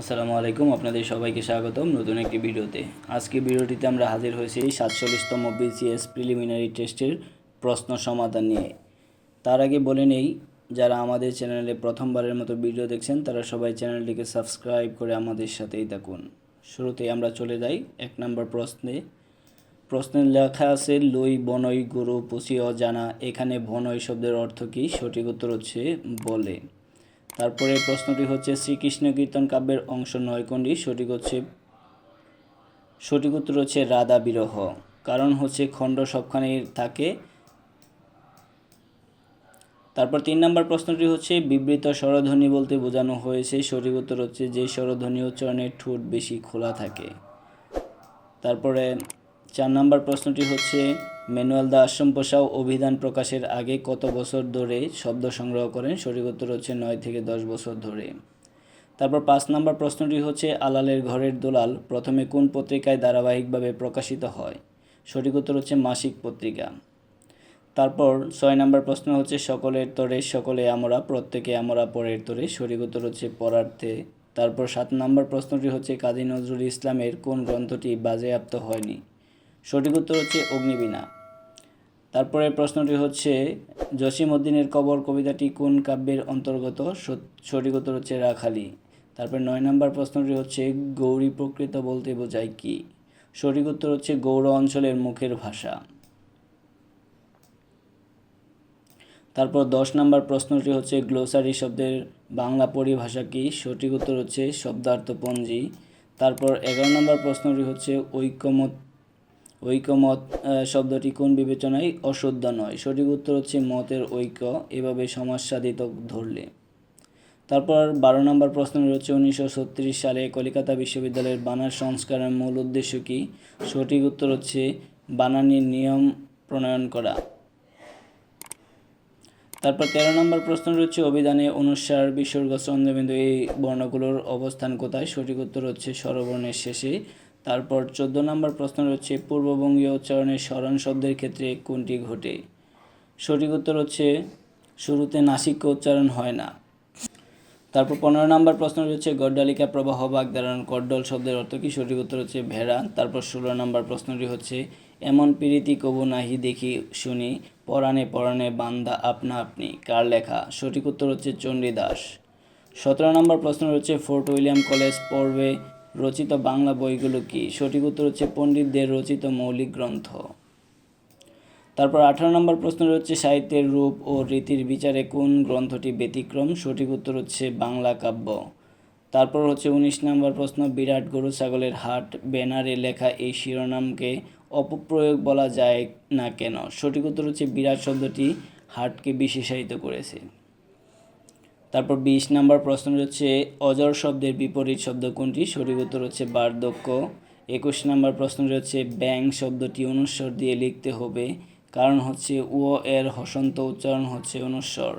আসসালামু আলাইকুম, আপনাদের সবাইকে স্বাগতম নতুন একটি ভিডিওতে। আজকে ভিডিওটিতে আমরা হাজির হয়েছি সাতচল্লিশতম বিসিএস প্রিলিমিনারি টেস্টের প্রশ্ন সমাধান নিয়ে। তার আগে বলে নেই, যারা আমাদের চ্যানেলে প্রথমবারের মতো ভিডিও দেখছেন, তারা সবাই চ্যানেলটিকে সাবস্ক্রাইব করে আমাদের সাথেই থাকুন। শুরুতে আমরা চলে যাই এক নম্বর প্রশ্নে। প্রশ্নে লেখা আছে, লই বনই গুরু পুষি জানা এখানে বনই শব্দের অর্থ কী? সঠিক উত্তর হচ্ছে বলে। তারপরে প্রশ্নটি হচ্ছে, শ্রীকৃষ্ণ কীর্তন কাব্যের অংশ নয় কোনটি? সঠিক হচ্ছে, সঠিক উত্তর হচ্ছে রাধা বিরহ। কারণ হচ্ছে খণ্ড সবখানে থাকে। তারপর তিন নম্বর প্রশ্নটি হচ্ছে, বিবৃত স্বরধ্বনি বলতে বোঝানো হয়েছে। সঠিক উত্তর হচ্ছে যে স্বরধ্বনি উচ্চারণের ঠোঁট বেশি খোলা থাকে। তারপরে চার নম্বর প্রশ্নটি হচ্ছে ম্যানুয়াল দা আশ্রম পোষাও অভিধান প্রকাশের আগে কত বছর ধরে শব্দ সংগ্রহ করেন? সঠিক উত্তর হচ্ছে নয় থেকে দশ বছর ধরে। তারপর পাঁচ নম্বর প্রশ্নটি হচ্ছে, আলালের ঘরের দোলাল প্রথমে কোন পত্রিকায় ধারাবাহিকভাবে প্রকাশিত হয়? সঠিক উত্তর হচ্ছে মাসিক পত্রিকা। তারপর ছয় নম্বর প্রশ্ন হচ্ছে, সকলের তরে সকলে আমরা, প্রত্যেকে আমরা পরের তরে। সঠিক উত্তর হচ্ছে পরার্থে। তারপর সাত নম্বর প্রশ্নটি হচ্ছে, কাজী নজরুল ইসলামের কোন গ্রন্থটি বাজেয়াপ্ত হয়নি? সঠিক উত্তর হচ্ছে অগ্নিবীণা। তারপরে প্রশ্নটি হচ্ছে, জসিম উদ্দিনের কবর কবিতাটি কোন কাব্যের অন্তর্গত? সঠিক উত্তর হচ্ছে রাখালি। তারপর নয় নম্বর প্রশ্নটি হচ্ছে, গৌরী প্রকৃত বলতে বোঝায় কি? সঠিক উত্তর হচ্ছে, গৌর অঞ্চলের মুখের ভাষা। তারপর দশ নম্বর প্রশ্নটি হচ্ছে, গ্লোসারি শব্দের বাংলা পরিভাষা কি? সঠিক উত্তর হচ্ছে, শব্দার্থপঞ্জি। তারপর এগারো নম্বর প্রশ্নটি হচ্ছে, ঐক্যমত ঐক্যমত শব্দটি কোন বিবেচনায় অশুদ্ধ নয়? সঠিক উত্তর হচ্ছে মতের ঐক্য। এভাবে সমাজ সাধিত ধরলে। তারপর বারো নম্বর প্রশ্ন রয়েছে, উনিশশো ছত্রিশ সালে কলিকাতা বিশ্ববিদ্যালয়ের বানার সংস্কারের মূল উদ্দেশ্য কী? সঠিক উত্তর হচ্ছে বানানির নিয়ম প্রণয়ন করা। তারপর তেরো নম্বর প্রশ্ন রয়েছে, অভিধানে অনুসার বিসর্গ চন্দ্রবিন্দু এই বর্ণগুলোর অবস্থান কোথায়? সঠিক উত্তর হচ্ছে স্বরবর্ণের শেষে তারপর চোদ্দ নম্বর প্রশ্ন হচ্ছে পূর্ববঙ্গীয় উচ্চারণের স্মরণ শব্দের ক্ষেত্রে কোনটি ঘটে? সঠিক উত্তর হচ্ছে, শুরুতে নাসিক্য উচ্চারণ হয় না। তারপর পনেরো নম্বর প্রশ্ন হচ্ছে গড্ডালিকা প্রবাহ বাগ বাগদারণ কড্ডল শব্দের অর্থ কী? সঠিক উত্তর হচ্ছে, ভেড়া। তারপর ষোলো নম্বর প্রশ্নটি হচ্ছে, এমন প্রীতি কবু নাহি দেখি শুনি, পরাণে পরাণে বান্দা আপনা আপনি, কার লেখা? সঠিক উত্তর হচ্ছে, চণ্ডীদাস। সতেরো নম্বর প্রশ্ন হচ্ছে ফোর্ট উইলিয়াম কলেজ পর্বে রচিত বাংলা বইগুলো কি? সঠিক উত্তর হচ্ছে পণ্ডিতদের রচিত মৌলিক গ্রন্থ। তারপর আঠারো নম্বর প্রশ্ন হচ্ছে, সাহিত্যের রূপ ও রীতির বিচারে কোন গ্রন্থটি ব্যতিক্রম? সঠিক উত্তর হচ্ছে, বাংলা কাব্য। তারপর হচ্ছে উনিশ নম্বর প্রশ্ন, বিরাট গরু ছাগলের হাট ব্যানারে লেখা এই শিরোনামকে অপপ্রয়োগ বলা যায় না কেন? সঠিক উত্তর হচ্ছে, বিরাট শব্দটি হাটকে বিশেষায়িত করেছে। তারপর বিশ নম্বর প্রশ্ন হচ্ছে, অজর শব্দের বিপরীত শব্দ কোনটি? সঠিক উত্তর হচ্ছে বার্ধক্য। একুশ নম্বর প্রশ্ন হচ্ছে, ব্যাং শব্দটি অনুস্বর দিয়ে লিখতে হবে। কারণ হচ্ছে, ও এর হসন্ত উচ্চারণ হচ্ছে অনুস্বর।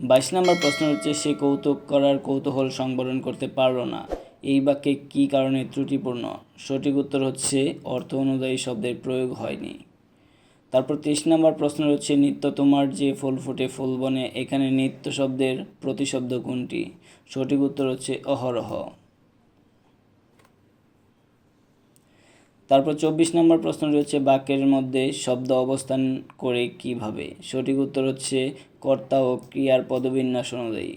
বাইশ নম্বর প্রশ্ন হচ্ছে, সে কৌতুক করার কৌতূহল সংবরণ করতে পারল না। এই বাক্যে কী কারণে ত্রুটিপূর্ণ? সঠিক উত্তর হচ্ছে, অর্থ অনুযায়ী শব্দের প্রয়োগ হয়নি। তারপর তেইশ নম্বর প্রশ্ন হচ্ছে, নিত্য তোমার যে ফুল ফুটে ফুল বনে, এখানে নিত্য শব্দের প্রতিশব্দ কোনটি? সঠিক উত্তর হচ্ছে, অহরহ। তারপর চব্বিশ নম্বর প্রশ্ন হচ্ছে বাক্যের মধ্যে শব্দ অবস্থান করে কীভাবে? সঠিক উত্তর হচ্ছে, কর্তা ও ক্রিয়ার পদবিন্যাস অনুযায়ী।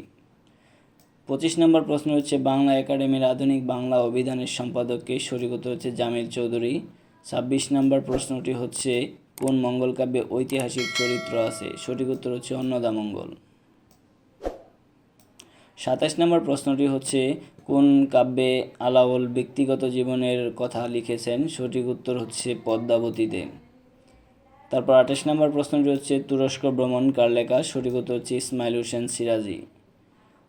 পঁচিশ নম্বর প্রশ্ন হচ্ছে, বাংলা একাডেমির আধুনিক বাংলা অভিধানের সম্পাদককে? সঠিক উত্তর হচ্ছে, জামিল চৌধুরী। ছাব্বিশ নম্বর প্রশ্নটি হচ্ছে কোন মঙ্গল কাব্যে ঐতিহাসিক চরিত্র আছে? সঠিক উত্তর হচ্ছে অন্নদামঙ্গল সাতাশ নম্বর প্রশ্নটি হচ্ছে, কোন কাব্যে আলাওল ব্যক্তিগত জীবনের কথা লিখেছেন? সঠিক উত্তর হচ্ছে পদ্মাবতীতে। তারপর আঠাশ নম্বর প্রশ্নটি হচ্ছে, তুরস্ক ভ্রমণ কার লেখা? সঠিক উত্তর হচ্ছে ইসমাইল হোসেন সিরাজি।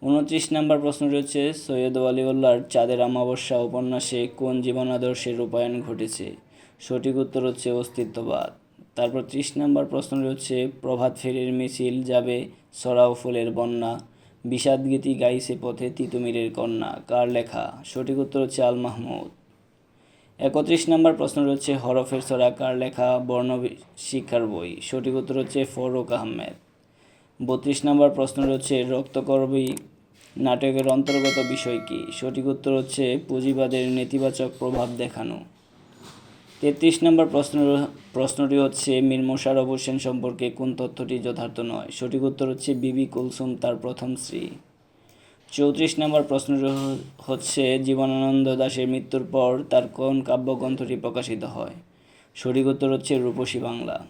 উনত্রিশ নম্বর প্রশ্নটি হচ্ছে, সৈয়দ ওয়ালিউল্লাহর চাঁদের অমাবস্যা উপন্যাসে কোন জীবন আদর্শের রূপায়ণ ঘটেছে? সঠিক উত্তর হচ্ছে অস্তিত্ববাদ। তারপর ত্রিশ নম্বর প্রশ্নটি হচ্ছে, প্রভাত ফেরির মিছিল যাবে সরাও ফুলের বন্যা, বিষাদ গীতি গাইছে পথে তিতুমিরের কন্যা, কার লেখা? সঠিক উত্তর হচ্ছে আল মাহমুদ। একত্রিশ নম্বর প্রশ্ন হচ্ছে হরফের সরা কার লেখা? বর্ণ শিক্ষার বই। সঠিক উত্তর হচ্ছে ফরুক আহমেদ। বত্রিশ নম্বর প্রশ্ন হচ্ছে রক্তকরবী নাটকের অন্তর্গত বিষয় কী? সঠিক উত্তর হচ্ছে, পুঁজিবাদের নেতিবাচক প্রভাব দেখানো। তেত্রিশ নম্বর প্রশ্ন, প্রশ্নটি হচ্ছে, মীর মোশাররফ হোসেন সম্পর্কে কোন তথ্যটি যথার্থ নয়? সঠিক উত্তর হচ্ছে বিবি কুলসুম, তার প্রথম স্ত্রী। চৌত্রিশ নম্বর প্রশ্নটি হচ্ছে, জীবনানন্দ দাশের মৃত্যুর পর তার কোন কাব্যগ্রন্থটি প্রকাশিত হয়? সঠিক উত্তর হচ্ছে, রূপসী বাংলা।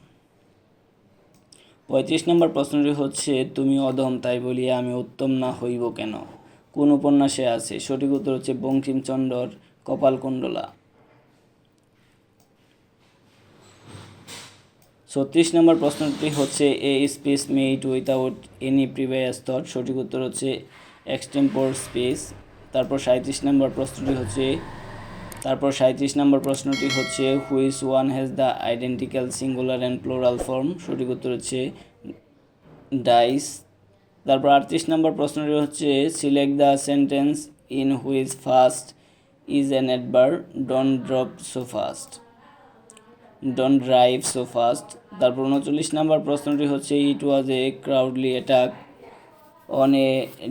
পঁয়ত্রিশ নম্বর প্রশ্নটি হচ্ছে, তুমি অদম তাই বলিয়া আমি উত্তম না হইব কেন? কোন উপন্যাসে আছে? সঠিক উত্তর হচ্ছে, বঙ্কিমচন্দ্রর কপালকুণ্ডলা। ছত্রিশ নম্বর প্রশ্নটি হচ্ছে a space made without any previous thought সঠিক উত্তর হচ্ছে এক্সটেম্পোর স্পেস তারপর সাঁত্রিশ নম্বর প্রশ্নটি হচ্ছে, তারপর সাঁত্রিশ নম্বর প্রশ্নটি হচ্ছে which one has the identical singular and plural form সঠিক উত্তর হচ্ছে ডাইস তারপর আটত্রিশ নম্বর প্রশ্নটি হচ্ছে select the sentence in which first is an adverb don't drop so fast don't drive so fast তারপর উনচল্লিশ নাম্বার প্রশ্নটি হচ্ছে it was a cowardly attack on a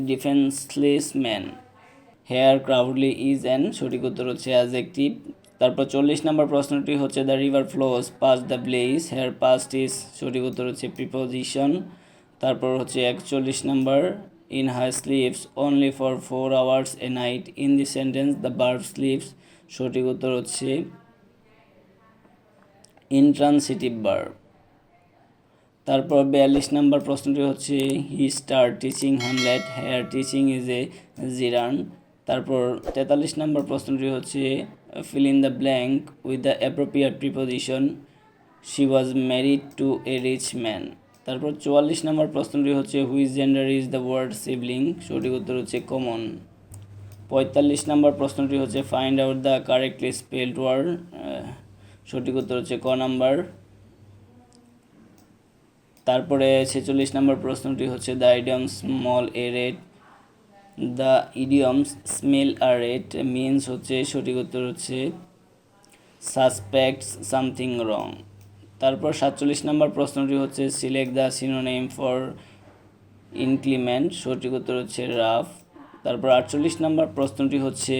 defenceless man here cowardly is an সঠিক উত্তর হচ্ছে as adjective তারপর চল্লিশ number প্রশ্নটি হচ্ছে the river flows past the place here past is সঠিক উত্তর হচ্ছে প্রিপোজিশন তারপর হচ্ছে একচল্লিশ number in he sleeps only for four hours a night in the sentence the bird sleeps সঠিক উত্তর হচ্ছে ইন্ট্রান্সিটিভ ভার্ব তারপর বিয়াল্লিশ নম্বর প্রশ্নটি হচ্ছে he started teaching Hamlet here teaching is a gerund তারপর তেতাল্লিশ নম্বর প্রশ্নটি হচ্ছে fill in the blank with the appropriate preposition she was married to a rich man তারপর চুয়াল্লিশ নম্বর প্রশ্নটি হচ্ছে whose gender is the word sibling সঠিক উত্তর হচ্ছে কমন পঁয়তাল্লিশ নম্বর প্রশ্নটি হচ্ছে find out the correctly spelled word সঠিক উত্তর হচ্ছে, ক নাম্বার। তারপরে ছেচল্লিশ নম্বর প্রশ্নটি হচ্ছে the idiom smell a rat the idioms smell a rat means হচ্ছে সঠিক উত্তর হচ্ছে সাসপেক্টস সামথিং রং তারপর সাতচল্লিশ নম্বর প্রশ্নটি হচ্ছে select the synonym for inclement সঠিক উত্তর হচ্ছে রাফ তারপর আটচল্লিশ নম্বর প্রশ্নটি হচ্ছে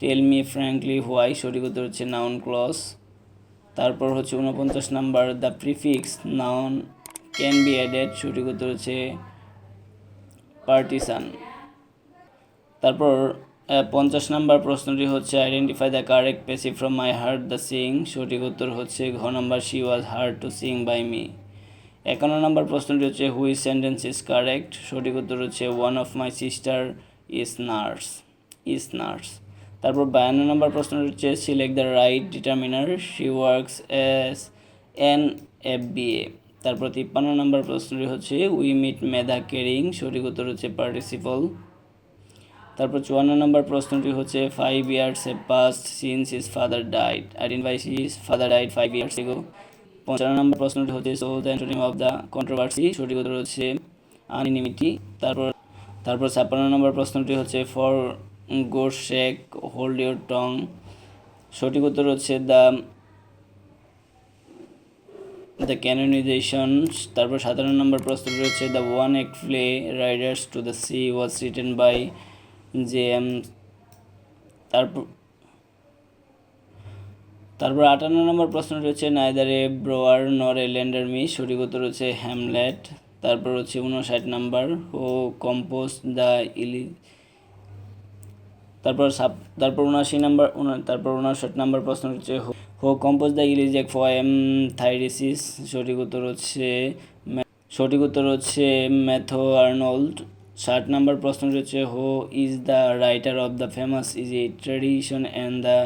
টেল মি ফ্র্যাঙ্কলি হোয়াই সঠিক উত্তর হচ্ছে নাউন ক্লস তারপর হচ্ছে উনপঞ্চাশ number the prefix noun can be added সঠিক উত্তর হচ্ছে পার্টিসান তারপর পঞ্চাশ নাম্বার প্রশ্নটি হচ্ছে identify the correct passive from my heart the sing সঠিক উত্তর হচ্ছে, ঘ number she was heard to sing by me একান্ন নম্বর প্রশ্নটি হচ্ছে হুই সেন্টেন্স ইজ কারেক্ট সঠিক উত্তর হচ্ছে one of my sister is nurse is nurse তারপর বায়ান্ন নম্বর প্রশ্নটি হচ্ছে select the right determiner she works as an F B A তারপর তিপ্পান্ন নম্বর প্রশ্নটি হচ্ছে উই মিট মেধা কেরিং। সঠিক উত্তর হচ্ছে পার্টিসিপল তারপর চুয়ান্ন নম্বর প্রশ্নটি হচ্ছে five years a past since his father died identify his father died five years ago পঞ্চান্ন নম্বর প্রশ্নটি হচ্ছে so the antonym of the controversy সঠিক উত্তর হচ্ছে আনইনিমিটি তারপর তারপর ছাপ্পান্ন নম্বর প্রশ্নটি হচ্ছে ফর গোর শেক হোল্ড ইউর টং সঠিক উত্তর হচ্ছে দ্য দ্য ক্যানোনাইজেশন তারপর সাতান্ন নম্বর প্রশ্নটি হচ্ছে the one act play riders to the sea was written by J M তারপর তারপর আটান্ন নম্বর প্রশ্নটি হচ্ছে নাইদার এ ব্রোয়ার নর এ ল্যান্ডার মি সঠিক হচ্ছে হ্যামলেট তারপর হচ্ছে উনষাট number who composed the Iliad তারপর সাব তারপর উনআশি নাম্বার তারপর উনষাট নাম্বার প্রশ্ন হচ্ছে হো কম্পোজ দ্য ইলিজেক ফয়েম থাইরিসিস সঠিক উত্তর হচ্ছে সঠিক উত্তর হচ্ছে ম্যাথো আর্নল্ড। ষাট নাম্বার প্রশ্নটি হচ্ছে who is the writer of the famous essay tradition and the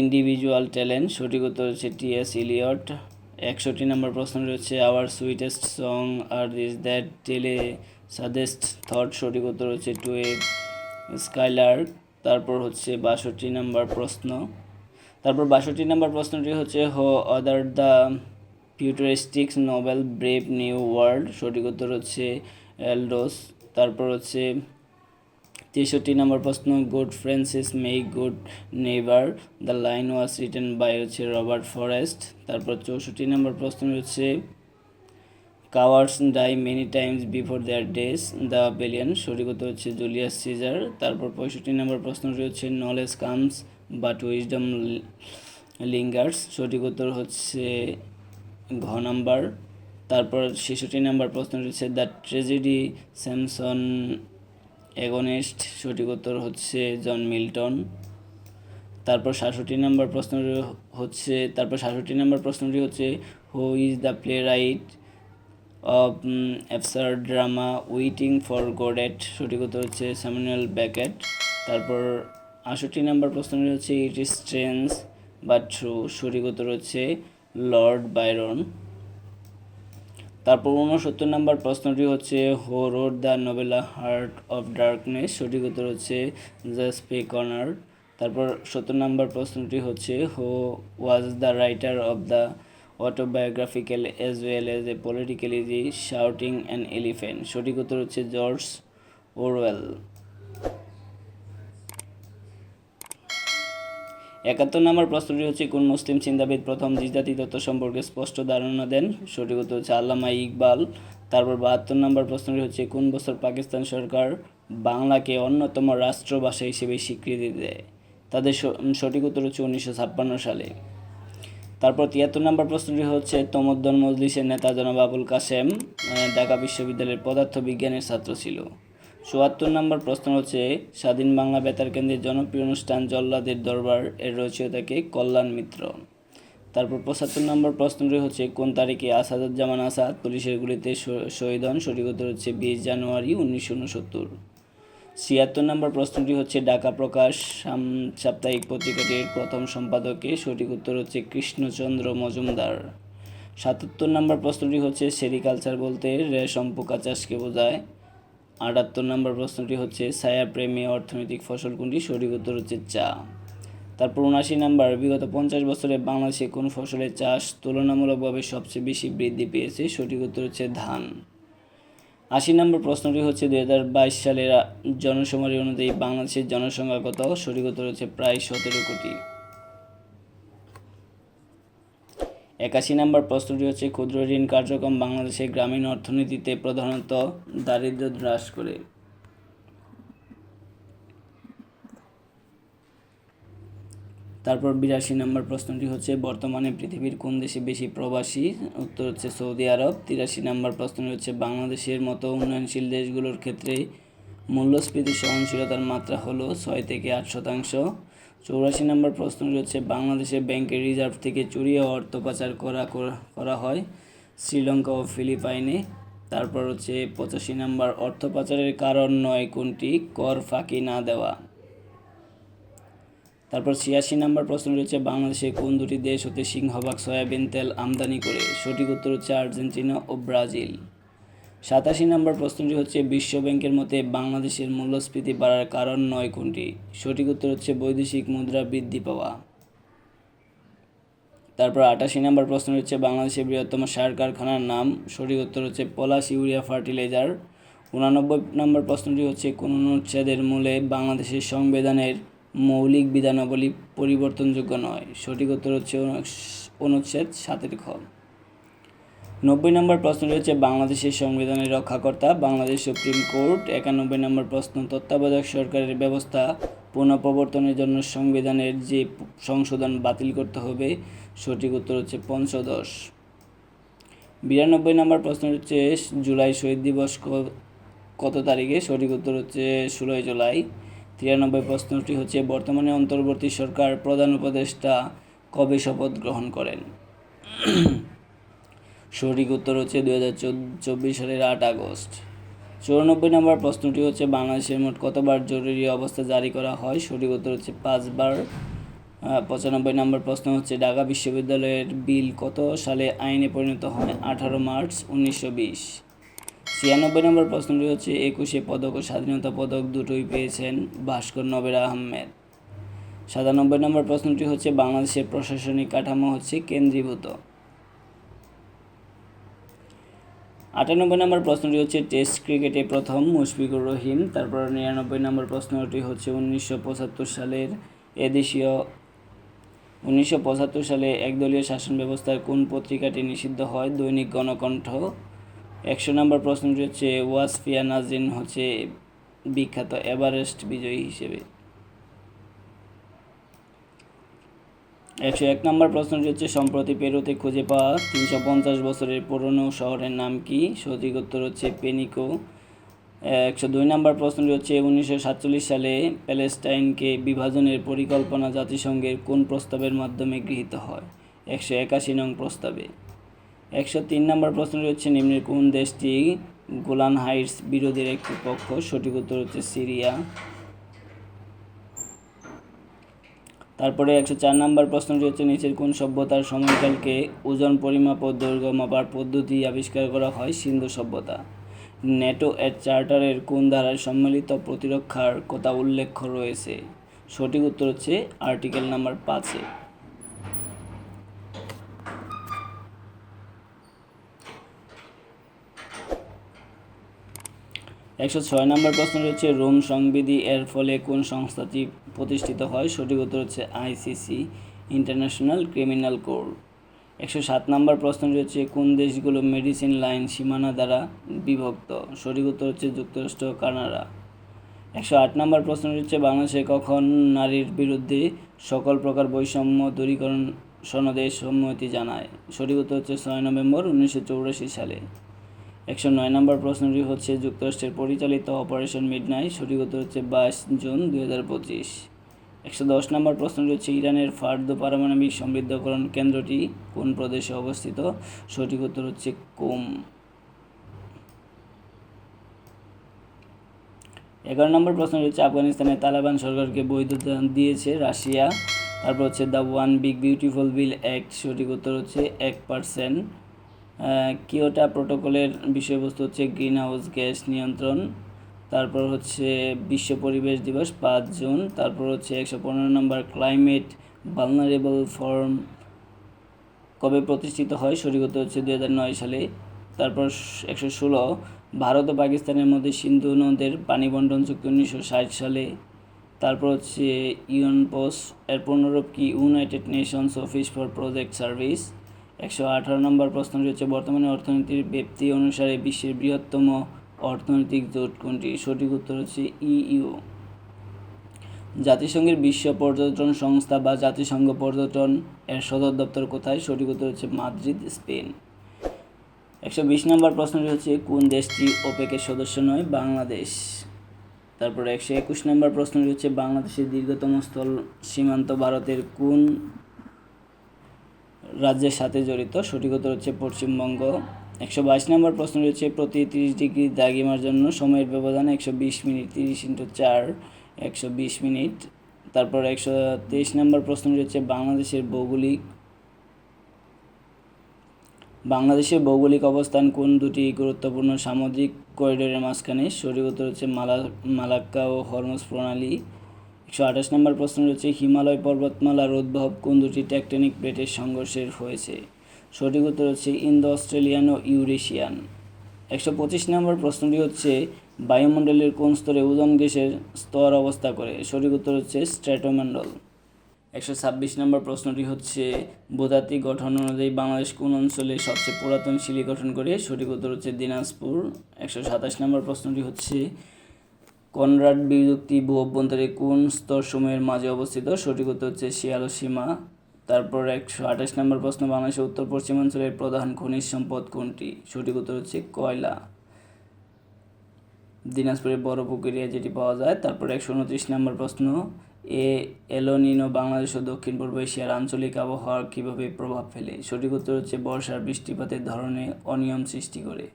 individual talent সঠিক উত্তর হচ্ছে টি এস ইলিয়ট একষট্টি নম্বর প্রশ্নটি হচ্ছে our sweetest songs are those that tell saddest thought সঠিক উত্তর হচ্ছে টু এ স্কাইলার তারপর হচ্ছে বাষট্টি নম্বর প্রশ্ন। তারপর বাষট্টি নম্বর প্রশ্নটি হচ্ছে who authored the futuristics novel Brave New World সঠিক উত্তর হচ্ছে, এলডোস। তারপর হচ্ছে, তেষট্টি নম্বর প্রশ্ন good fences make good neighbour the line was written by হচ্ছে রবার্ট ফরেস্ট। তারপর চৌষট্টি নম্বর প্রশ্ন হচ্ছে cowards die many times before their deaths the বেলিয়ান সঠিক উত্তর হচ্ছে জুলিয়াস সিজার তারপর পঁয়ষট্টি নম্বর প্রশ্নটি হচ্ছে knowledge comes but wisdom lingers সঠিক উত্তর হচ্ছে ঘ নাম্বার। তারপর ছেষট্টি নাম্বার প্রশ্নটি হচ্ছে দ্য ট্রেজেডি স্যামসন এগনেস্ট সঠিক উত্তর হচ্ছে জন মিল্টন। তারপর সাতষট্টি নম্বর প্রশ্নটি হচ্ছে, তারপর সাতষট্টি নম্বর প্রশ্নটি হচ্ছে who is the playwright of absurd drama waiting for Godot সঠিক উত্তর হচ্ছে স্যামুয়েল ব্যাকেট। তারপর আষট্টি নম্বর প্রশ্নটি হচ্ছে ইট ইজ স্ট্রেন্স বা ট্রু সঠিক উত্তর হচ্ছে লর্ড বাইরন তারপর উনসত্তর নম্বর প্রশ্নটি হচ্ছে who wrote the novella heart of darkness সঠিক উত্তর হচ্ছে জাসপে কর্নার তারপর সত্তর নম্বর প্রশ্নটি হচ্ছে who was the writer of the autobiographical as well as a politically the shooting an elephant সঠিক উত্তর হচ্ছে জর্জ ওরওয়েল একাত্তর নম্বর প্রশ্নটি হচ্ছে, কোন মুসলিম চিন্তাবিদ প্রথম দ্বিজাতি তত্ত্ব সম্পর্কে স্পষ্ট ধারণা দেন? সঠিক উত্তর হচ্ছে আল্লামা ইকবাল। তারপর বাহাত্তর নম্বর প্রশ্নটি হচ্ছে, কোন বছর পাকিস্তান সরকার বাংলাকে অন্যতম রাষ্ট্রভাষা হিসেবে স্বীকৃতি দেয়? তাদের সঠিক উত্তর হচ্ছে উনিশশো ছাপ্পান্ন সালে। তারপর তিয়াত্তর নম্বর প্রশ্নটি হচ্ছে, তমদ্দন মজলিসের নেতা জনাব আবুল কাসেম ঢাকা বিশ্ববিদ্যালয়ের পদার্থ বিজ্ঞানের ছাত্র ছিল। চুয়াত্তর নম্বর প্রশ্ন হচ্ছে, স্বাধীন বাংলা বেতার কেন্দ্রের জনপ্রিয় অনুষ্ঠান জল্লাদের দরবার এর রচয়িতাকে কল্যাণ মিত্র। তারপর পঁচাত্তর নম্বর প্রশ্নটি হচ্ছে, কোন তারিখে আসাদুজ্জামান আসাদ পুলিশের গুলিতে শহীদ হন? সঠিক উত্তর হচ্ছে বিশ জানুয়ারি উনিশশো উনসত্তর। ছিয়াত্তর নম্বর প্রশ্নটি হচ্ছে, ঢাকা প্রকাশ সাপ্তাহিক পত্রিকাটির প্রথম সম্পাদকে সঠিক উত্তর হচ্ছে কৃষ্ণচন্দ্র মজুমদার। সাতাত্তর নম্বর প্রশ্নটি হচ্ছে, সেরিকালচার বলতে রেশম পোকা চাষকে বোঝায়। আটাত্তর নম্বর প্রশ্নটি হচ্ছে ছায়াপ্রেমী অর্থনৈতিক ফসল কোনটি? সঠিক উত্তর হচ্ছে চা। তারপর উনআশি নাম্বার বিগত পঞ্চাশ বছরে বাংলাদেশে কোন ফসলের চাষ তুলনামূলকভাবে সবচেয়ে বেশি বৃদ্ধি পেয়েছে? সঠিক উত্তর হচ্ছে ধান। আশি নম্বর প্রশ্নটি হচ্ছে দুই হাজার বাইশ সালের আ, জনশুমারি অনুযায়ী বাংলাদেশের জনসংখ্যা কত? সঠিক উত্তর হচ্ছে প্রায় সতেরো কোটি। একাশি নম্বর প্রশ্নটি হচ্ছে, ক্ষুদ্র ঋণ কার্যক্রম বাংলাদেশের গ্রামীণ অর্থনীতিতে প্রধানত দারিদ্র্য হ্রাস করে। তারপর বিরাশি নম্বর প্রশ্নটি হচ্ছে, বর্তমানে পৃথিবীর কোন দেশে বেশি প্রবাসী? উত্তর হচ্ছে, সৌদি আরব। তিরাশি নম্বর প্রশ্নটি হচ্ছে, বাংলাদেশের মতো উন্নয়নশীল দেশগুলোর ক্ষেত্রে মূল্যস্ফীতি সহনশীলতার মাত্রা হলো ছয় থেকে আট শতাংশ। চৌরাশি নম্বর প্রশ্নটি হচ্ছে, বাংলাদেশের ব্যাংকের রিজার্ভ থেকে চুরি অর্থ পাচার করা করা- হয় শ্রীলঙ্কা ও ফিলিপাইনে। তারপর হচ্ছে, পঁচাশি নম্বর, অর্থ পাচারের কারণ নয় কোনটি? কর ফাঁকি না দেওয়া। তারপর ছিয়াশি নম্বর প্রশ্ন রয়েছে বাংলাদেশে কোন দুটি দেশ হতে সিংহভাগ, সয়াবিন তেল আমদানি করে? সঠিক উত্তর হচ্ছে আর্জেন্টিনা ও ব্রাজিল। সাতাশি নম্বর প্রশ্নটি হচ্ছে বিশ্ব ব্যাংকের মতে বাংলাদেশের মূল্যস্ফীতি বাড়ার কারণ নয় কোনটি? সঠিক উত্তর হচ্ছে, বৈদেশিক মুদ্রা বৃদ্ধি পাওয়া। তারপর আটাশি নম্বর প্রশ্ন হচ্ছে, বাংলাদেশের বৃহত্তম সার কারখানার নাম। সঠিক উত্তর হচ্ছে, পলাশ ইউরিয়া ফার্টিলাইজার। উনানব্বই নম্বর প্রশ্নটি হচ্ছে, কোন অনুচ্ছেদের মূলে বাংলাদেশের সংবিধানের মৌলিক বিধানাবলী পরিবর্তনযোগ্য নয়? সঠিক উত্তর হচ্ছে অনু- অনুচ্ছেদ সাতের খ। নব্বই নম্বর প্রশ্নটি হচ্ছে বাংলাদেশের সংবিধানের রক্ষাকর্তা, বাংলাদেশ সুপ্রিম কোর্ট, একানব্বই নম্বর প্রশ্ন, তত্ত্বাবধায়ক সরকারের ব্যবস্থা পুনঃপ্রবর্তনের জন্য সংবিধানের যে সংশোধন বাতিল করতে হবে, সঠিক উত্তর হচ্ছে পঞ্চদশ। বিরানব্বই নম্বর প্রশ্ন হচ্ছে, জুলাই শহীদ দিবস কত তারিখে? সঠিক উত্তর হচ্ছে ষোলোই জুলাই। তিরানব্বই প্রশ্নটি হচ্ছে, বর্তমানে অন্তর্বর্তী সরকার প্রধান উপদেষ্টা কবে শপথ গ্রহণ করেন? সঠিক উত্তর হচ্ছে দু হাজার চব্বিশ সালের আট আগস্ট। চৌরানব্বই নম্বর প্রশ্নটি হচ্ছে, বাংলাদেশের মোট কতবার জরুরি অবস্থা জারি করা হয়? সঠিক উত্তর হচ্ছে পাঁচবার। পঁচানব্বই নম্বর প্রশ্ন হচ্ছে, ঢাকা বিশ্ববিদ্যালয়ের বিল কত সালে আইনে পরিণত হয়? আঠারো মার্চ উনিশশো বিশ। ছিয়ানব্বই নম্বর প্রশ্নটি হচ্ছে, একুশে পদক ও স্বাধীনতা পদক দুটোই পেয়েছেন ভাস্কর নবের আহমেদ। সাতানব্বই নম্বর প্রশ্নটি হচ্ছে, বাংলাদেশের প্রশাসনিক কাঠামো হচ্ছে কেন্দ্রীভূত। আটানব্বই নম্বর প্রশ্নটি হচ্ছে টেস্ট ক্রিকেটে প্রথম মুশফিকুর রহিম, তারপর নিরানব্বই নম্বর প্রশ্নটি হচ্ছে উনিশশো পঁচাত্তর সালের এদেশীয়, উনিশশো পঁচাত্তর সালে একদলীয় শাসন ব্যবস্থার কোন পত্রিকাটি নিষিদ্ধ হয়? দৈনিক গণকণ্ঠ। একশো নম্বর প্রশ্নটি হচ্ছে, ওয়াসফিয়া নাজরিন হচ্ছে বিখ্যাত এভারেস্ট বিজয়ী হিসেবে। একশো এক নম্বর প্রশ্নটি হচ্ছে, সম্প্রতি পেরুতে খুঁজে পাওয়া তিনশো পঞ্চাশ বছরের পুরনো শহরের নাম কি? সঠিক উত্তর হচ্ছে পেনিকো। একশো দুই নম্বর প্রশ্নটি হচ্ছে, উনিশশো সাতচল্লিশ সালে প্যালেস্টাইনকে বিভাজনের পরিকল্পনা জাতিসংঘের কোন প্রস্তাবের মাধ্যমে গৃহীত হয়? একশো একাশি নং প্রস্তাবে। একশো তিন নম্বর প্রশ্নটি হচ্ছে, নিম্নের কোন দেশটি গোলান হাইটস বিরোধীর একটি পক্ষ? সঠিক উত্তর হচ্ছে সিরিয়া। তারপরে একশো চার নম্বর প্রশ্নটি হচ্ছে, নিচের কোন সভ্যতার সময়কালকে ওজন পরিমাপ ও দৈর্ঘ্য মাপার পদ্ধতি আবিষ্কার করা হয়? সিন্ধু সভ্যতা। নেটো এর চার্টারের কোন ধারায় সম্মিলিত প্রতিরক্ষার কথা উল্লেখ রয়েছে? সঠিক উত্তর হচ্ছে, আর্টিকেল নাম্বার পাঁচে। একশো ছয় নম্বর প্রশ্ন হচ্ছে রোম সংবিধি এর ফলে কোন সংস্থাটি প্রতিষ্ঠিত হয়? সঠিক উত্তর হচ্ছে আইসিসি ইন্টারন্যাশনাল ক্রিমিনাল কোর্ট একশো সাত নম্বর প্রশ্নটি হচ্ছে কোন দেশগুলো মেডিসিন লাইন সীমানা দ্বারা বিভক্ত? সঠিক উত্তর হচ্ছে যুক্তরাষ্ট্র কানাডা। একশো আট নম্বর প্রশ্নটি হচ্ছে বাংলাদেশে কখন নারীর বিরুদ্ধে সকল প্রকার বৈষম্য দূরীকরণ সনদে সম্মতি জানায়? সঠিক উত্তর হচ্ছে ছয় নভেম্বর উনিশশো চৌরাশি সালে। একশো নয় নম্বর প্রশ্নটি হচ্ছে, যুক্তরাষ্ট্রের পরিচালিত অপারেশন মিডনাইট সঠিক উত্তর হচ্ছে বাইশ জুন দুই হাজার পঁচিশ। একশো দশ নম্বর প্রশ্নটি হচ্ছে, ইরানের ফার্দ পারমাণবিক সমৃদ্ধকরণ কেন্দ্রটি কোন প্রদেশে অবস্থিত? সঠিক উত্তর হচ্ছে কোম। এগারো নম্বর প্রশ্নটি হচ্ছে আফগানিস্তানের তালেবান সরকারকে বৈধতা দিয়েছে রাশিয়া। তারপর হচ্ছে, the one big beautiful bill act সঠিক উত্তর হচ্ছে এক পার্সেন্ট। কিওটা প্রোটোকলের বিষয়বস্তু হচ্ছে গ্রিন হাউস গ্যাস নিয়ন্ত্রণ, তারপর হচ্ছে বিশ্ব পরিবেশ দিবস পাঁচ জুন, তারপর হচ্ছে একশো পনেরো নম্বর ক্লাইমেট ভালনারেবল ফর্ম কবে প্রতিষ্ঠিত হয় উত্তর হচ্ছে দু হাজার নয় সালে, তারপর একশো ষোলো ভারত ও পাকিস্তানের মধ্যে সিন্ধু নদের পানি বন্টন চুক্তি উনিশশো ষাট সালে, তারপর হচ্ছে ইউনপোস এর পুনরূপ কি United Nations Office for Project Service একশো আঠারো নম্বর প্রশ্নটি হচ্ছে, বর্তমানে অর্থনীতির ব্যক্তি অনুসারে বিশ্বের বৃহত্তম অর্থনৈতিক জোট কোনটি? সঠিক উত্তর হচ্ছে ইইউ জাতিসংঘের বিশ্ব পর্যটন সংস্থা বা জাতিসংঘ পর্যটন এর সদর দপ্তর কোথায়? সঠিক উত্তর হচ্ছে মাদ্রিদ, স্পেন। একশো বিশ নম্বর প্রশ্নটি হচ্ছে, কোন দেশটি ওপেকের সদস্য নয়? বাংলাদেশ। তারপরে একশো একুশ নম্বর প্রশ্নটি হচ্ছে, বাংলাদেশের দীর্ঘতম স্থল সীমান্ত ভারতের কোন রাজ্যের সাথে জড়িত। সঠিক উত্তর হচ্ছে পশ্চিমবঙ্গ। একশো বাইশ নম্বর প্রশ্ন রয়েছে প্রতি তিরিশ ডিগ্রি দাগিমার জন্য সময়ের ব্যবধান একশো বিশ মিনিট, তিরিশ ইন্টু চার একশো বিশ মিনিট। তারপর একশো তেইশ নম্বর প্রশ্ন রয়েছে বাংলাদেশের ভৌগোলিক বাংলাদেশের ভৌগোলিক অবস্থান কোন দুটি গুরুত্বপূর্ণ সামুদ্রিক করিডোরের মাঝখানে? সঠিক উত্তর হচ্ছে, মালা, মালাক্কা ও হরমোজ প্রণালী। একশো আঠাশ নম্বর প্রশ্ন রয়েছে, হিমালয় পর্বতমালার উদ্ভব কোন দুটি টেকটনিক প্লেটের সংঘর্ষের হয়েছে? সঠিক উত্তর হচ্ছে ইন্দো, অস্ট্রেলিয়ান ও ইউরেশিয়ান। একশো পঁচিশ নম্বর প্রশ্নটি হচ্ছে, বায়ুমণ্ডলের কোন স্তরে ওজন গ্যাসের স্তর অবস্থা করে? সঠিক উত্তর হচ্ছে স্ট্র্যাটোমণ্ডল। একশো ছাব্বিশ নম্বর প্রশ্নটি হচ্ছে, ভূতাত্ত্বিক গঠন অনুযায়ী বাংলাদেশ কোন অঞ্চলে সবচেয়ে পুরাতন শিলি গঠন করে? সঠিক উত্তর হচ্ছে দিনাজপুর। একশো সাতাশ নম্বর প্রশ্নটি হচ্ছে কনরাড বিযুক্তি ভূ অভ্যন্তরে কোন স্তরসমূহের মাঝে অবস্থিত? সঠিক উত্তর হচ্ছে শিয়ালো সীমা। তারপর একশো আঠাশ নম্বর প্রশ্ন, বাংলাদেশের উত্তর পশ্চিমাঞ্চলের প্রধান খনিজ সম্পদ কোনটি? সঠিক উত্তর হচ্ছে কয়লা। দিনাজপুরের বড় পুকুরিয়া যেটি পাওয়া যায়। তারপর একশো উনত্রিশ নম্বর প্রশ্ন, এ এলোনিনো বাংলাদেশ ও দক্ষিণ পূর্ব এশিয়ার আঞ্চলিক আবহাওয়ার কীভাবে প্রভাব ফেলে? সঠিক উত্তর হচ্ছে বর্ষার বৃষ্টিপাতের ধরনে অনিয়ম সৃষ্টি করে।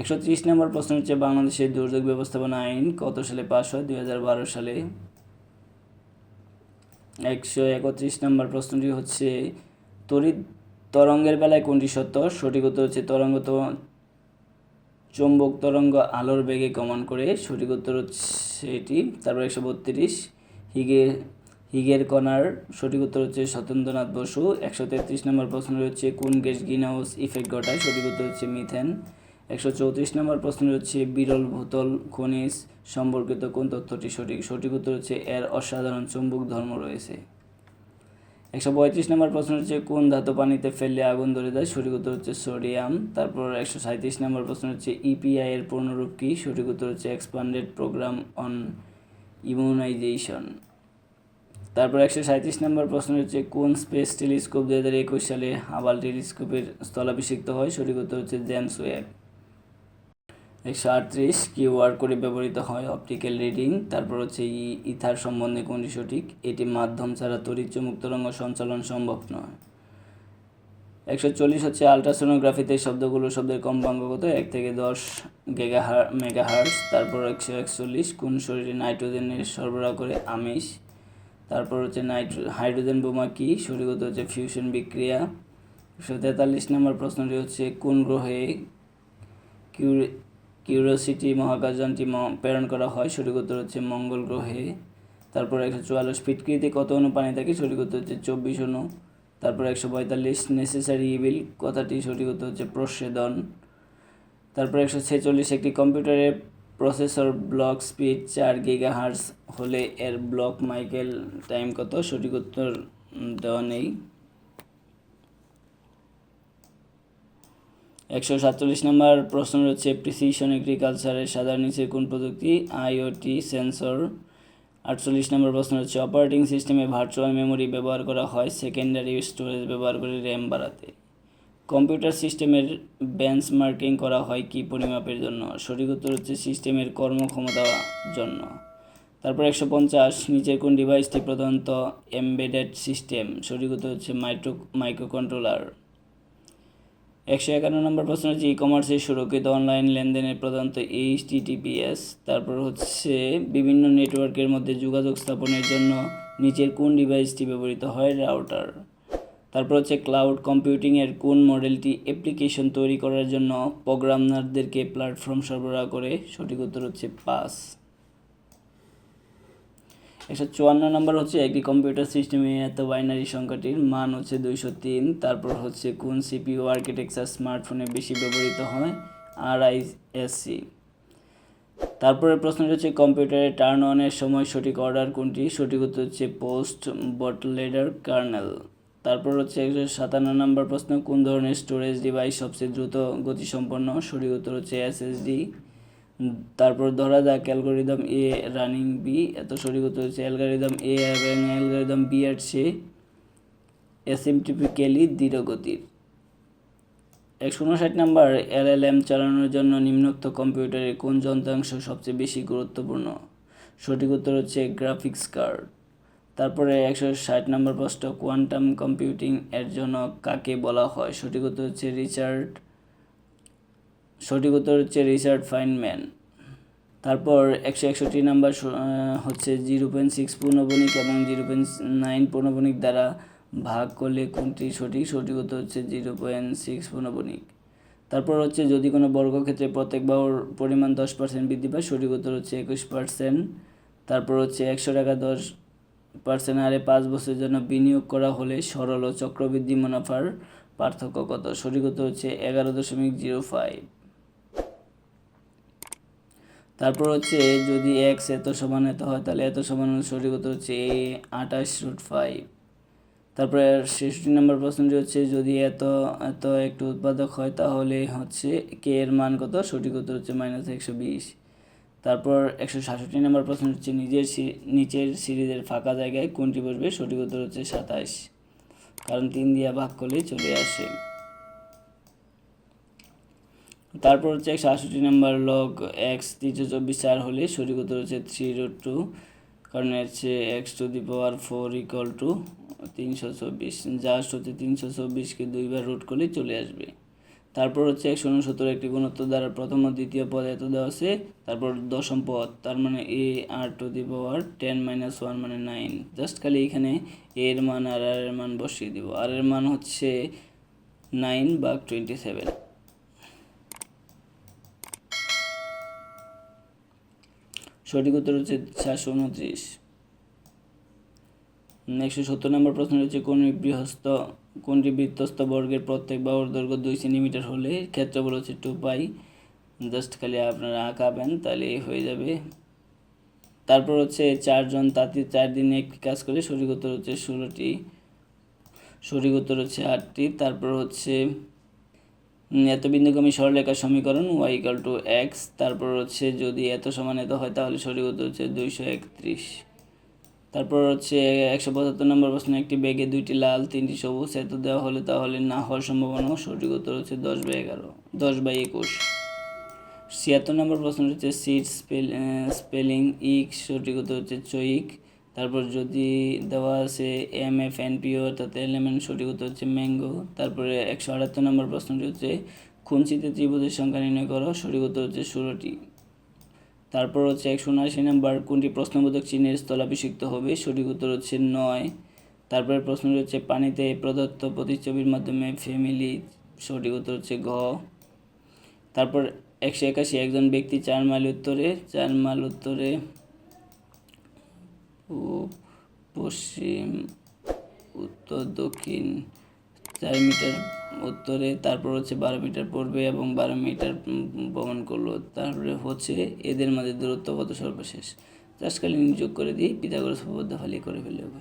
একশো ত্রিশ নম্বর প্রশ্ন হচ্ছে, বাংলাদেশের দুর্যোগ ব্যবস্থাপনা আইন কত সালে পাশ হয়? দুই হাজার বারো সালে। একশো একত্রিশ নম্বর প্রশ্নটি হচ্ছে, তড়িৎ তরঙ্গের বেলায় কোনটি সত্য? সঠিক উত্তর হচ্ছে, তরঙ্গ তো চৌম্বক তরঙ্গ আলোর বেগে গমন করে। সঠিক উত্তর হচ্ছে এটি। তারপর একশো বত্রিশ, হিগে, হিগের কণার সঠিক উত্তর হচ্ছে সত্যেন্দ্রনাথ বসু। একশো তেত্রিশ নম্বর প্রশ্ন হচ্ছে, কোন গ্যাস গ্রিন হাউস ইফেক্ট ঘটায়? সঠিক উত্তর হচ্ছে মিথেন। একশো চৌত্রিশ নম্বর প্রশ্ন হচ্ছে বিরল ভূতল খনিজ সম্পর্কিত কোন তথ্যটি সঠিক? সঠিক উত্তর হচ্ছে এর অসাধারণ চুম্বক ধর্ম রয়েছে। একশো পঁয়ত্রিশ নম্বর প্রশ্ন হচ্ছে কোন ধাতু পানিতে ফেললে আগুন ধরে যায়? সঠিক উত্তর হচ্ছে সোডিয়াম। তারপর একশো সাঁত্রিশ নম্বর প্রশ্ন হচ্ছে ইপিআই এর পূর্ণরূপ কী? সঠিক উত্তর হচ্ছে এক্সপান্ডেড প্রোগ্রাম অন ইমিউনাইজেশন তারপর একশো সাঁত্রিশ নম্বর প্রশ্ন হচ্ছে কোন স্পেস টেলিস্কোপ দু হাজার একুশ সালে হাবাল টেলিস্কোপের স্থলাভিষিক্ত হয়? সঠিক উত্তর হচ্ছে জেমস ওয়েব। একশো আটত্রিশ কিউআর করে ব্যবহৃত হয় অপটিক্যাল রিডিং, তারপর হচ্ছে ই, ইথার সম্বন্ধে কোনটি সঠিক? এটি মাধ্যম ছাড়া তড়িৎ চুম্বক তরঙ্গ সঞ্চালন সম্ভব নয়। একশো চল্লিশ হচ্ছে আলট্রাসোনোগ্রাফিতে শব্দগুলো শব্দের কম্পাঙ্ক কত এক থেকে দশ গেগা মেগা হার্স তারপর একশো একচল্লিশ কোন শরীরে নাইট্রোজেনের সরবরাহ করে? আমিষ। তারপর হচ্ছে নাইট্রো, হাইড্রোজেন বোমা কী? সঠিকত হচ্ছে ফিউশন বিক্রিয়া। একশো তেতাল্লিশ নম্বর প্রশ্নটি হচ্ছে, কোন গ্রহে কিউরে কিউরিওসিটি, মহাকাশযানটি প্রেরণ করা হয়। সঠিক উত্তর হচ্ছে মঙ্গল গ্রহে। তারপর একশো চুয়াল্লিশ ফিটকৃতি, কত অনু পানি থাকে? সঠিক উত্তর হচ্ছে চব্বিশ অনু। তারপর একশো পঁয়তাল্লিশ নেসেসারি ইভিল, কথাটি সঠিক উত্তর হচ্ছে প্রসেদন তারপর একশো ছেচল্লিশ একটি কম্পিউটারের প্রসেসর, ব্লক স্পিড চার গিগা হার্স হলে এর ব্লক মাইকেল টাইম কত? সঠিক উত্তর দেওয়া নেই। একশো সাতচল্লিশ নম্বর প্রশ্ন হচ্ছে প্রিসিশন এগ্রিকালচারের সাধারণ নিচের কোন প্রযুক্তি? আইওটি সেন্সর আটচল্লিশ নম্বর প্রশ্ন হচ্ছে অপারেটিং সিস্টেমে ভার্চুয়াল মেমোরি ব্যবহার করা হয় সেকেন্ডারি স্টোরেজ ব্যবহার করে র্যাম বাড়াতে। কম্পিউটার সিস্টেমের বেঞ্চমার্কিং করা হয় কি পরিমাপের জন্য? সঠিক উত্তর হচ্ছে সিস্টেমের কর্মক্ষমতার জন্য। তারপর একশো পঞ্চাশ, নিচের কোন ডিভাইসটি প্রধানত এমবেডেড সিস্টেম সঠিক উত্তর হচ্ছে মাইক্রো মাইক্রো কন্ট্রোলার একশো একান্ন নম্বর প্রশ্ন হচ্ছে ই কমার্সের সুরক্ষিত অনলাইন লেনদেনের প্রধানত এইচ টিটিপিএস তারপর হচ্ছে বিভিন্ন নেটওয়ার্কের মধ্যে যোগাযোগ স্থাপনের জন্য নিচের কোন ডিভাইসটি ব্যবহৃত হয়? রাউটার তারপর হচ্ছে ক্লাউড কম্পিউটিংয়ের কোন মডেলটি অ্যাপ্লিকেশন তৈরি করার জন্য প্রোগ্রামারদেরকে প্ল্যাটফর্ম সরবরাহ করে? সঠিক উত্তর হচ্ছে পাস একশো চুয়ান্ন নম্বর হচ্ছে একটি কম্পিউটার সিস্টেমে এত বাইনারি সংখ্যাটির মান হচ্ছে দুইশো তিন, তারপর হচ্ছে কোন সিপিইউ আর্কিটেকচার স্মার্টফোনে বেশি ব্যবহৃত হয়? আর আইএসসি তারপরে প্রশ্নটি হচ্ছে কম্পিউটারে টার্ন অনের সময় সঠিক অর্ডার কোনটি? সঠিক উত্তর হচ্ছে পোস্ট বটলেডার কার্নেল তারপর হচ্ছে একশো সাতান্ন নম্বর প্রশ্ন, কোন ধরনের স্টোরেজ ডিভাইস সবচেয়ে দ্রুত গতিসম্পন্ন? সঠিক উত্তর হচ্ছে এসএসডি তারপর ধরা যাক, অ্যালগোরিদম এ রানিং বি এত সঠিক উত্তর হচ্ছে অ্যালগোরিদম এ এবং অ্যালগোরিদম বি এর চেয়ে অ্যাসিমটিপিক্যালি ধীরগতির একশো উনষাট নাম্বার এলএলএম চালানোর জন্য নিম্নোক্ত কম্পিউটারের কোন যন্ত্রাংশ সবচেয়ে বেশি গুরুত্বপূর্ণ? সঠিক উত্তর হচ্ছে গ্রাফিক্স কার্ড তারপরে একশো ষাট নম্বর প্রশ্ন কোয়ান্টাম কম্পিউটিং এর জন্য কাকে বলা হয়? সঠিক উত্তর হচ্ছে রিচার্ড সঠিক উত্তর হচ্ছে রিচার্ড ফাইনম্যান। তারপর একশো একষট্টি নাম্বার হচ্ছে জিরো পয়েন্ট সিক্স পূর্ণবণিক এবং জিরো পয়েন্ট নাইন পূর্ণবণিক দ্বারা ভাগ করলে কোনটি সঠিক? সঠিক উত্তর হচ্ছে জিরো পয়েন্ট সিক্স পূর্ণবণিক। তারপর হচ্ছে যদি কোনো বর্গক্ষেত্রে প্রত্যেক বাহুর পরিমাণ দশ পার্সেন্ট বৃদ্ধি পায়, সঠিক উত্তর হচ্ছে একুশ পার্সেন্ট। তারপর হচ্ছে একশো টাকা দশ পার্সেন্ট হারে পাঁচ বছরের জন্য বিনিয়োগ করা হলে সরল ও চক্রবৃদ্ধি মুনাফার পার্থক্য কত? সঠিক উত্তর হচ্ছে এগারো দশমিক জিরো ফাইভ। তারপর হচ্ছে যদি এক্স এত সমান এত হয়, তাহলে এত সমান সঠিক উত্তর হচ্ছে এ আঠাশ রুট ফাইভ তারপরে ছেষট্টি নম্বর প্রশ্নটি হচ্ছে যদি এত এত একটু উৎপাদক হয়, তাহলে হচ্ছে কে এর মান কত? সঠিক উত্তর হচ্ছে মাইনাস একশো বিশ. তারপর একশো সাতষট্টি নম্বর প্রশ্ন হচ্ছে নিজের নিচের সিরিজের ফাঁকা জায়গায় কোনটি বসবে? সঠিক উত্তর হচ্ছে সাতাশ। কারণ তিন দিয়া ভাগ করলেই চলে আসে। তারপর হচ্ছে একশো আটষট্টি নাম্বার লগ এক্স তিনশো চব্বিশ চার হলে সঠিক হচ্ছে থ্রি রোড টু কারণ হচ্ছে x to the power four equal to তিনশো চব্বিশ। জাস্ট হচ্ছে তিনশো চব্বিশকে দুইবার রুট করলেই চলে আসবে। তারপর হচ্ছে একশো উনসত্তর একটি গুণত্ব দ্বারা প্রথম ও দ্বিতীয় পদ এত দেওয়া আছে, তারপর দশম পদ, তার মানে a r to the power ten minus one মানে নাইন জাস্ট খালি এখানে এর মান আর আর এর মান বসিয়ে দিব। আর এর মান হচ্ছে নাইন বা টোয়েন্টি সেভেন সঠিক উত্তর হচ্ছে চারশো উনত্রিশ। একশো সত্তর নম্বর প্রশ্ন হচ্ছে, কোন বৃহস্ত কোনটি বৃত্তস্ত বর্গের প্রত্যেক বাহুর দৈর্ঘ্য দুই সেন্টিমিটার হলে ক্ষেত্রফল হচ্ছে টু পাই জাস্ট খালি আপনারা আঁকাবেন, তাহলে হয়ে যাবে। তারপর হচ্ছে চারজন তাঁতি চার দিনে একটি কাজ করে, সঠিক উত্তর হচ্ছে ষোলোটি। সঠিক উত্তর হচ্ছে আটটি। তারপর হচ্ছে এত বিন্দুগামী সরলরেখার সমীকরণ ওয়াই ইকাল টু এক্স তারপর হচ্ছে যদি এত সমান এত হয় তাহলে সঠিক উত্তর হচ্ছে দুইশো একত্রিশ। তারপর হচ্ছে একশো পঁচাত্তর নম্বর প্রশ্ন একটি ব্যাগে দুইটি লাল, তিনটি সবুজ, এত দেওয়া হলে তাহলে না হওয়ার সম্ভাবনা সঠিক উত্তর হচ্ছে দশ বাই এগারো, দশ বাই একুশ। ছিয়াত্তর নম্বর প্রশ্ন হচ্ছে সিট স্পেল স্পেলিং ইক সঠিক উত্তর হচ্ছে চৈক। তারপর যদি দেওয়া আছে এম এফ এন পি অর্থাৎ এলিমেন্ট সঠিক উত্তর হচ্ছে ম্যাঙ্গো তারপরে একশো আটাত্তর নম্বর প্রশ্নটি হচ্ছে খুঞ্চিতে ত্রিভুজের সংখ্যা নির্ণয় করো? সঠিক উত্তর হচ্ছে ষোলোটি। তারপর হচ্ছে একশো উনআশি নম্বর, কোনটি প্রশ্নবোধক চিহ্নের স্থলাভিষিক্ত হবে? সঠিক উত্তর হচ্ছে নয়। তারপরে প্রশ্নটি হচ্ছে, পানিতে প্রদত্ত প্রতিচ্ছবির মাধ্যমে ফ্যামিলি সঠিক উত্তর হচ্ছে ঘ। তারপর একশো একাশি, একজন ব্যক্তি চার মাইল উত্তরে, চার মাইল উত্তরে পশ্চিম, উত্তর, দক্ষিণ, চার মিটার উত্তরে, তারপর হচ্ছে বারো মিটার পড়বে এবং বারো মিটার ভ্রমণ করল। তারপরে হচ্ছে এদের মাঝে দূরত্ব কত সর্বশেষ? চাষকালীন যোগ করে দিয়ে পিতাগরস উপপাদ্য ফালি করে ফেলে হবে।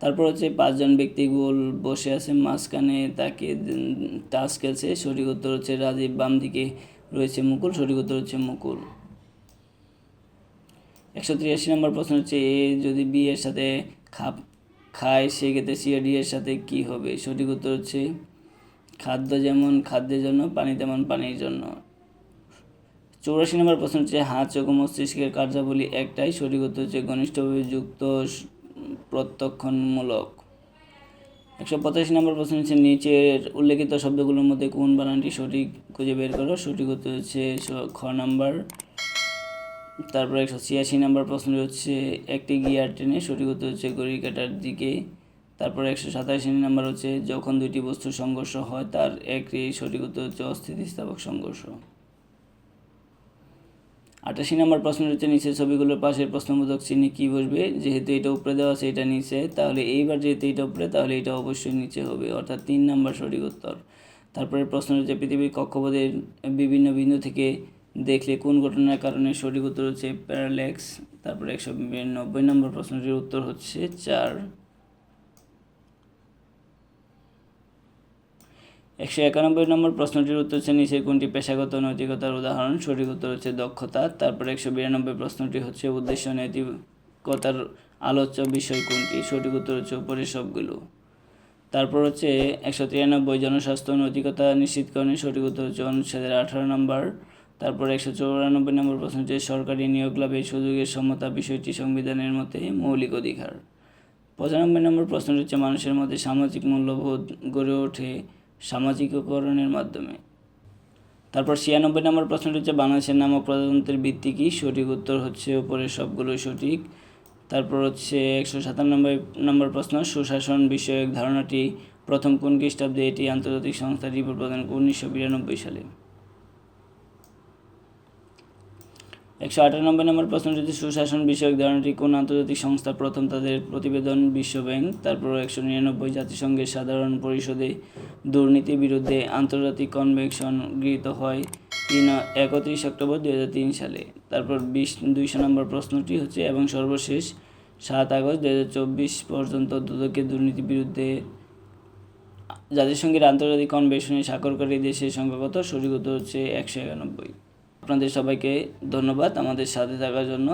তারপর হচ্ছে পাঁচজন ব্যক্তি গোল বসে আছে মাঝখানে, তাকে তাস খেলছে। সঠিক উত্তর হচ্ছে রাজীব বাম দিকে রয়েছে মুকুল, সঠিক উত্তর হচ্ছে মুকুল। একশো তিরাশি নম্বর প্রশ্ন হচ্ছে, এ যদি বি এর সাথে খাপ খায়, সেক্ষেত্রে সি ডি এর সাথে কি হবে? সঠিক উত্তর হচ্ছে, খাদ্য যেমন খাদ্যের জন্য, পানি তেমন পানির জন্য। চৌরাশি নম্বর প্রশ্ন হচ্ছে, হাত, চোখ মস্তিষ্কের কার্যাবলী একটাই, সঠিক উত্তর হচ্ছে ঘনিষ্ঠভাবে যুক্ত প্রত্যক্ষণমূলক একশো পঁচাশি নম্বর প্রশ্ন হচ্ছে, নিচের উল্লেখিত শব্দগুলোর মধ্যে কোন বানানটি সঠিক খুঁজে বের করো? সঠিক উত্তর হচ্ছে খ নাম্বার। তারপর একশো ছিয়াশি নম্বর প্রশ্নটি হচ্ছে, একটি গিয়ার ট্রেনে সঠিক উত্তর হচ্ছে ঘড়ি কাটার দিকে। তারপর একশো সাতাশি নম্বর হচ্ছে, যখন দুইটি বস্তু সংঘর্ষ হয়, তার একটি সঠিক উত্তর হচ্ছে অস্থিতিস্থাপক সংঘর্ষ। আটাশি নম্বর প্রশ্ন হচ্ছে নিচে ছবিগুলোর পাশের প্রশ্নবোধক চিহ্নে কী বসবে? যেহেতু এটা উপরে দেওয়া আছে, এটা নিচে, তাহলে এইবার যেহেতু এটা উপরে, তাহলে এটা অবশ্যই নিচে হবে, অর্থাৎ তিন নম্বর সঠিক উত্তর। তারপরে প্রশ্ন হচ্ছে, পৃথিবীর কক্ষপথের বিভিন্ন বিন্দু থেকে দেখলে কোন ঘটনার কারণে সঠিক উত্তর হচ্ছে প্যারালেক্স তারপরে একশো নব্বই নম্বর প্রশ্নটির উত্তর হচ্ছে চার। একশো একানব্বই নম্বর প্রশ্নটির উত্তর হচ্ছে নিচে কোনটি পেশাগত নৈতিকতার উদাহরণ? সঠিক উত্তর হচ্ছে দক্ষতা, তারপর একশো বিরানব্বই প্রশ্নটি হচ্ছে উদ্দেশ্য, নৈতিকতার আলোচ্য বিষয় কোনটি? সঠিক উত্তর হচ্ছে উপরের সবগুলো। তারপর হচ্ছে একশো তিরানব্বই জনস্বাস্থ্য নৈতিকতা নিশ্চিতকরণের সঠিক উত্তর হচ্ছে অনুচ্ছেদের আঠারো নম্বর। তারপর একশো চৌরানব্বই নম্বর প্রশ্ন হচ্ছে সরকারি নিয়োগ লাভে সুযোগের সমতা বিষয়টি সংবিধানের মতে মৌলিক অধিকার। পঁচানব্বই নম্বর প্রশ্ন হচ্ছে, মানুষের মধ্যে সামাজিক মূল্যবোধ গড়ে ওঠে সামাজিকীকরণের মাধ্যমে। তারপর ছিয়ানব্বই নম্বর প্রশ্নটি হচ্ছে, বাংলাদেশের নামক প্রজাতন্ত্রের ভিত্তি কী? সঠিক উত্তর হচ্ছে, উপরের সবগুলোই সঠিক। তারপর হচ্ছে একশো সাতানব্বই নম্বর প্রশ্ন, সুশাসন বিষয়ক ধারণাটি প্রথম কোন খ্রিস্টাব্দে এটি আন্তর্জাতিক সংস্থা রিপোর্ট প্রদান উনিশশো বিরানব্বই সালে। একশো আটানব্বই নম্বর প্রশ্নটি হচ্ছে সুশাসন বিষয়ক ধারণাটি কোন আন্তর্জাতিক সংস্থা প্রথম তাদের প্রতিবেদন বিশ্ব ব্যাংক? তারপর একশো নিরানব্বই জাতিসংঘের সাধারণ পরিষদে দুর্নীতি বিরুদ্ধে আন্তর্জাতিক কনভেনশন গৃহীত হয় তিন একত্রিশ অক্টোবর দুই হাজার তিন সালে। তারপর বিশ দুইশো নম্বর প্রশ্নটি হচ্ছে, এবং সর্বশেষ সাত আগস্ট দুই হাজার চব্বিশ পর্যন্ত দুদকের দুর্নীতি বিরুদ্ধে জাতিসংঘের আন্তর্জাতিক কনভেনশনে স্বাক্ষরকারী দেশের সংখ্যা কত সঠিক হচ্ছে একশো একানব্বই। আপনাদের সবাইকে ধন্যবাদ আমাদের সাথে থাকার জন্য।